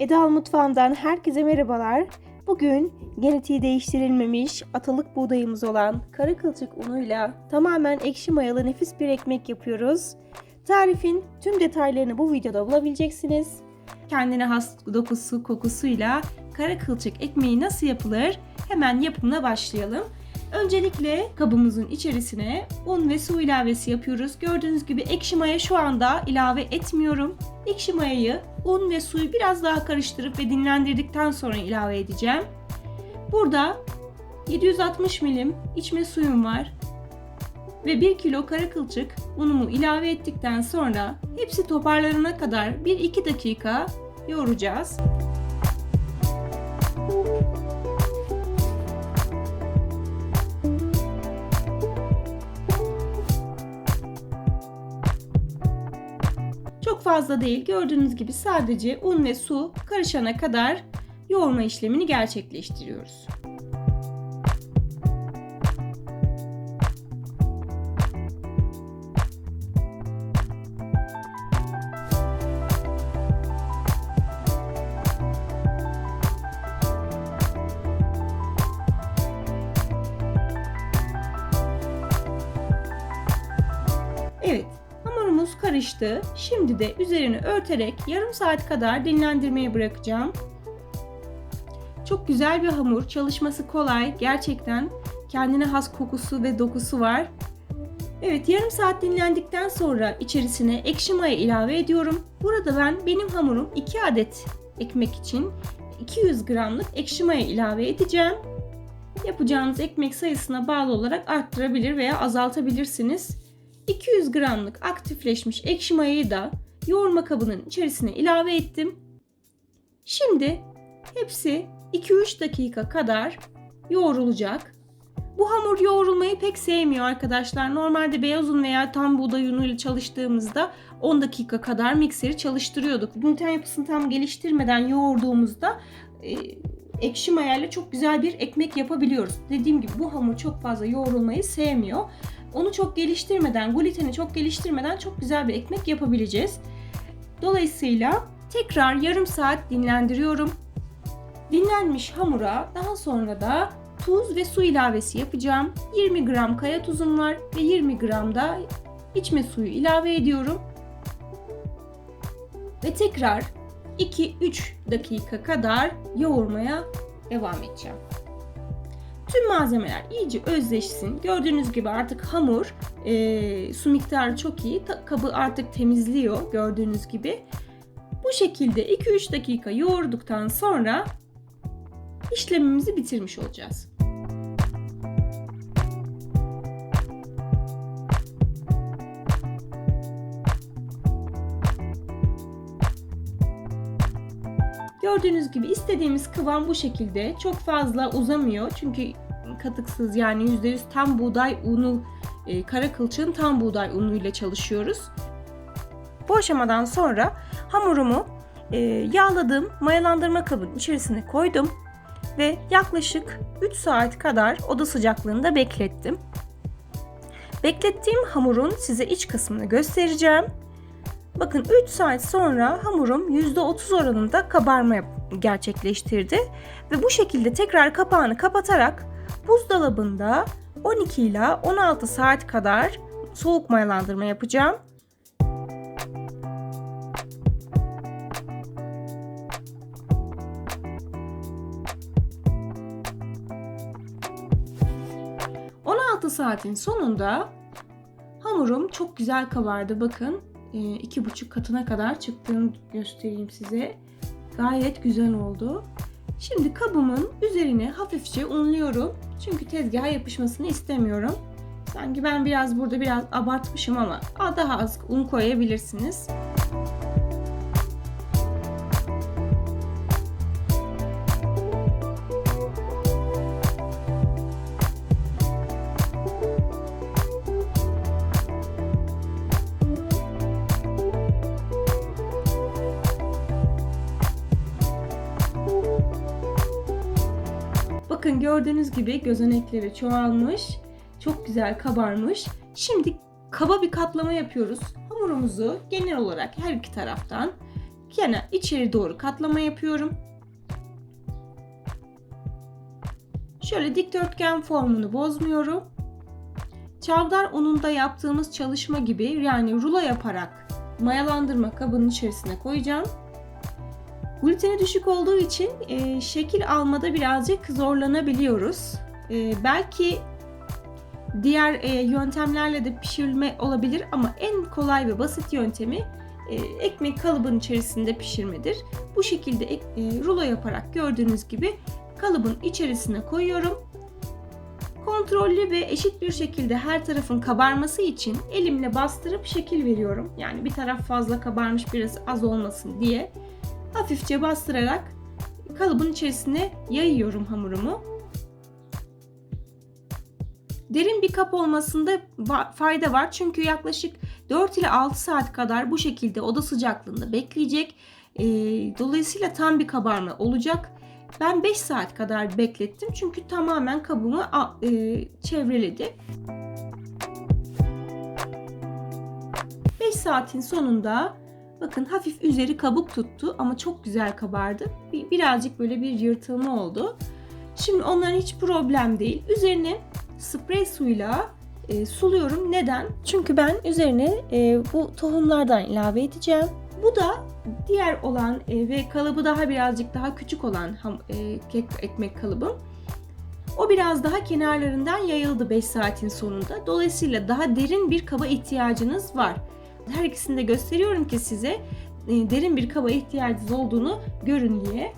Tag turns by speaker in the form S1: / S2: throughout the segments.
S1: Edal Mutfağı'ndan herkese merhabalar. Bugün genetiği değiştirilmemiş atalık buğdayımız olan kara kılçık unuyla tamamen ekşi mayalı nefis bir ekmek yapıyoruz. Tarifin tüm detaylarını bu videoda bulabileceksiniz. Kendine has dokusu kokusuyla kara kılçık ekmeği nasıl yapılır? Hemen yapımına başlayalım. Öncelikle kabımızın içerisine un ve su ilavesi yapıyoruz. Gördüğünüz gibi ekşi maya şu anda ilave etmiyorum. Ekşi mayayı, un ve suyu biraz daha karıştırıp ve dinlendirdikten sonra ilave edeceğim. Burada 760 milim içme suyum var. Ve 1 kilo kara kılçık unumu ilave ettikten sonra hepsi toparlanana kadar 1-2 dakika yoğuracağız. Çok fazla değil. Gördüğünüz gibi sadece un ve su karışana kadar yoğurma işlemini gerçekleştiriyoruz. Karıştı. Şimdi de üzerini örterek yarım saat kadar dinlendirmeye bırakacağım. Çok güzel bir hamur, çalışması kolay. Gerçekten kendine has kokusu ve dokusu var. Evet, yarım saat dinlendikten sonra içerisine ekşi maya ilave ediyorum. Burada ben benim hamurum 2 adet ekmek için 200 gramlık ekşi maya ilave edeceğim. Yapacağınız ekmek sayısına bağlı olarak arttırabilir veya azaltabilirsiniz. 200 gramlık aktifleşmiş ekşi mayayı da yoğurma kabının içerisine ilave ettim. Şimdi hepsi 2-3 dakika kadar yoğrulacak. Bu hamur yoğrulmayı pek sevmiyor arkadaşlar. Normalde beyaz un veya tam buğday unuyla çalıştığımızda 10 dakika kadar mikseri çalıştırıyorduk. Gluten yapısını tam geliştirmeden yoğurduğumuzda e, ekşi mayayla çok güzel bir ekmek yapabiliyoruz. Dediğim gibi bu hamur çok fazla yoğrulmayı sevmiyor. Onu çok geliştirmeden, gluteni çok geliştirmeden çok güzel bir ekmek yapabileceğiz. Dolayısıyla tekrar yarım saat dinlendiriyorum. Dinlenmiş hamura daha sonra da tuz ve su ilavesi yapacağım. 20 gram kaya tuzum var ve 20 gram da içme suyu ilave ediyorum. Ve tekrar 2-3 dakika kadar yoğurmaya devam edeceğim. Tüm malzemeler iyice özleşsin. Gördüğünüz gibi artık hamur e, su miktarı çok iyi. Kabı artık temizliyor gördüğünüz gibi. Bu şekilde 2-3 dakika yoğurduktan sonra işlemimizi bitirmiş olacağız. Gördüğünüz gibi istediğimiz kıvam bu şekilde. Çok fazla uzamıyor çünkü katıksız yani %100 tam buğday unu, e, kara kılçığın tam buğday unuyla çalışıyoruz. Bu aşamadan sonra hamurumu e, yağladığım mayalandırma kabının içerisine koydum ve yaklaşık 3 saat kadar oda sıcaklığında beklettim. Beklettiğim hamurun size iç kısmını göstereceğim. Bakın 3 saat sonra hamurum %30 oranında kabarma gerçekleştirdi. Ve bu şekilde tekrar kapağını kapatarak buzdolabında 12 ila 16 saat kadar soğuk mayalandırma yapacağım. saatin sonunda hamurum çok güzel kabardı. Bakın iki buçuk katına kadar çıktığını göstereyim size. Gayet güzel oldu. Şimdi kabımın üzerine hafifçe unluyorum. Çünkü tezgaha yapışmasını istemiyorum. Sanki ben biraz burada biraz abartmışım ama daha az un koyabilirsiniz. Bakın gördüğünüz gibi gözenekleri çoğalmış. Çok güzel kabarmış. Şimdi kaba bir katlama yapıyoruz. Hamurumuzu genel olarak her iki taraftan kenar içeri doğru katlama yapıyorum. Şöyle dikdörtgen formunu bozmuyorum. Çavdar ununda yaptığımız çalışma gibi yani rulo yaparak mayalandırma kabının içerisine koyacağım. Gluteni düşük olduğu için e, şekil almada birazcık zorlanabiliyoruz. E, belki diğer e, yöntemlerle de pişirme olabilir ama en kolay ve basit yöntemi e, ekmek kalıbın içerisinde pişirmedir. Bu şekilde e, rulo yaparak gördüğünüz gibi kalıbın içerisine koyuyorum. Kontrollü ve eşit bir şekilde her tarafın kabarması için elimle bastırıp şekil veriyorum. Yani bir taraf fazla kabarmış biraz az olmasın diye hafifçe bastırarak kalıbın içerisine yayıyorum hamurumu. Derin bir kap olmasında fayda var çünkü yaklaşık 4 ile 6 saat kadar bu şekilde oda sıcaklığında bekleyecek. Dolayısıyla tam bir kabarma olacak. Ben 5 saat kadar beklettim çünkü tamamen kabımı çevreledi. 5 saatin sonunda bakın hafif üzeri kabuk tuttu ama çok güzel kabardı. Birazcık böyle bir yırtılma oldu. Şimdi onların hiç problem değil. Üzerine sprey suyla e, suluyorum. Neden? Çünkü ben üzerine e, bu tohumlardan ilave edeceğim. Bu da diğer olan e, ve kalıbı daha birazcık daha küçük olan ham, e, kek ekmek kalıbım. O biraz daha kenarlarından yayıldı 5 saatin sonunda. Dolayısıyla daha derin bir kaba ihtiyacınız var. Her ikisini de gösteriyorum ki size e, derin bir kaba ihtiyacınız olduğunu görün diye.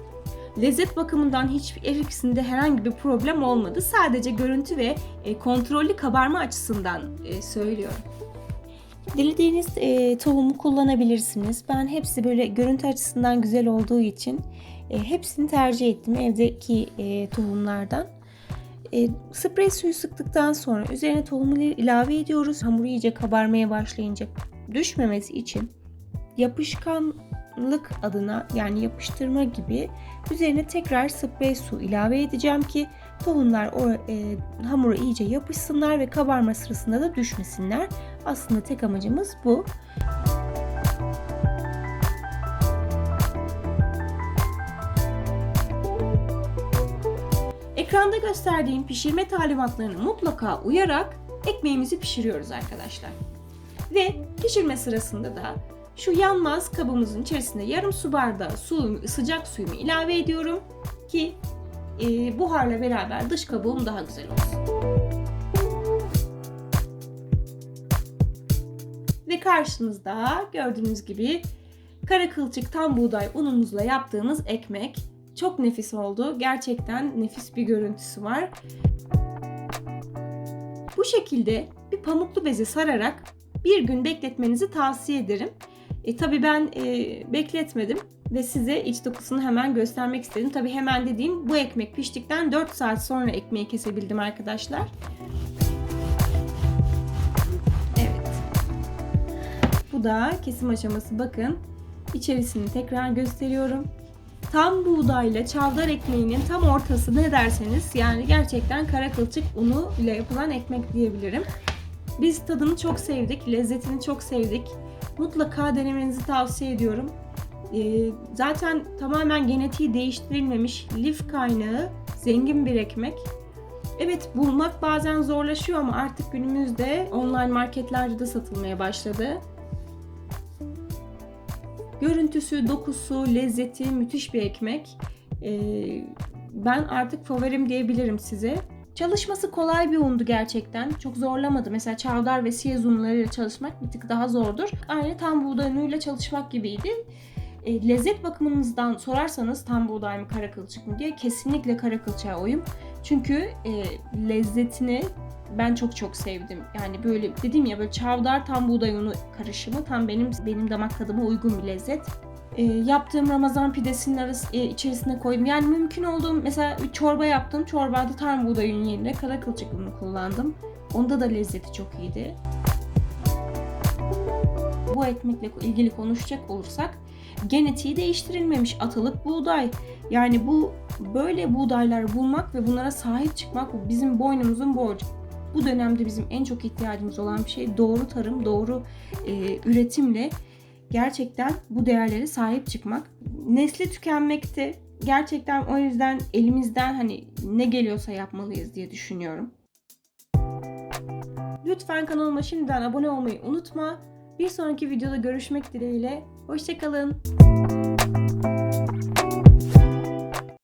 S1: Lezzet bakımından hiçbir her ikisinde herhangi bir problem olmadı. Sadece görüntü ve e, kontrollü kabarma açısından e, söylüyorum. Dilediğiniz e, tohumu kullanabilirsiniz. Ben hepsi böyle görüntü açısından güzel olduğu için e, hepsini tercih ettim evdeki e, tohumlardan. E, sprey suyu sıktıktan sonra üzerine tohumları ilave ediyoruz. Hamur iyice kabarmaya başlayınca düşmemesi için yapışkanlık adına yani yapıştırma gibi üzerine tekrar sprey su ilave edeceğim ki tohumlar o e, hamura iyice yapışsınlar ve kabarma sırasında da düşmesinler. Aslında tek amacımız bu. Ekranda gösterdiğim pişirme talimatlarını mutlaka uyarak ekmeğimizi pişiriyoruz arkadaşlar. Ve pişirme sırasında da şu yanmaz kabımızın içerisine yarım su bardağı su, sıcak suyumu ilave ediyorum ki e, buharla beraber dış kabuğum daha güzel olsun. Ve karşınızda gördüğünüz gibi kara kılçık tam buğday unumuzla yaptığımız ekmek. Çok nefis oldu. Gerçekten nefis bir görüntüsü var. Bu şekilde bir pamuklu beze sararak bir gün bekletmenizi tavsiye ederim. E, tabii ben e, bekletmedim ve size iç dokusunu hemen göstermek istedim. Tabii hemen dediğim bu ekmek piştikten 4 saat sonra ekmeği kesebildim arkadaşlar. Evet. Bu da kesim aşaması. Bakın içerisini tekrar gösteriyorum. Tam buğdayla çavdar ekmeğinin tam ortası ne derseniz yani gerçekten kara kılçık unu ile yapılan ekmek diyebilirim. Biz tadını çok sevdik, lezzetini çok sevdik. Mutlaka denemenizi tavsiye ediyorum. Ee, zaten tamamen genetiği değiştirilmemiş lif kaynağı zengin bir ekmek. Evet bulmak bazen zorlaşıyor ama artık günümüzde online marketlerde de satılmaya başladı. Görüntüsü, dokusu, lezzeti müthiş bir ekmek. Ee, ben artık favorim diyebilirim size. Çalışması kolay bir undu gerçekten. Çok zorlamadı. Mesela çavdar ve siyez unlarıyla çalışmak bir tık daha zordur. Aynı tam buğday unuyla çalışmak gibiydi. E, lezzet bakımınızdan sorarsanız tam buğday mı kara kılçık mı diye kesinlikle kara kılçığa oyum. Çünkü e, lezzetini ben çok çok sevdim. Yani böyle dedim ya böyle çavdar tam buğday unu karışımı tam benim benim damak tadıma uygun bir lezzet e, yaptığım Ramazan pidesinin arası, e, içerisine koydum. Yani mümkün olduğum mesela bir çorba yaptım. Çorbada tam buğdayın yerine kara kılçık kullandım. Onda da lezzeti çok iyiydi. Bu ekmekle ilgili konuşacak olursak genetiği değiştirilmemiş atılık buğday. Yani bu böyle buğdaylar bulmak ve bunlara sahip çıkmak bizim boynumuzun borcu. bu dönemde bizim en çok ihtiyacımız olan bir şey doğru tarım, doğru e, üretimle gerçekten bu değerlere sahip çıkmak. Nesli tükenmekte. Gerçekten o yüzden elimizden hani ne geliyorsa yapmalıyız diye düşünüyorum. Lütfen kanalıma şimdiden abone olmayı unutma. Bir sonraki videoda görüşmek dileğiyle. Hoşçakalın.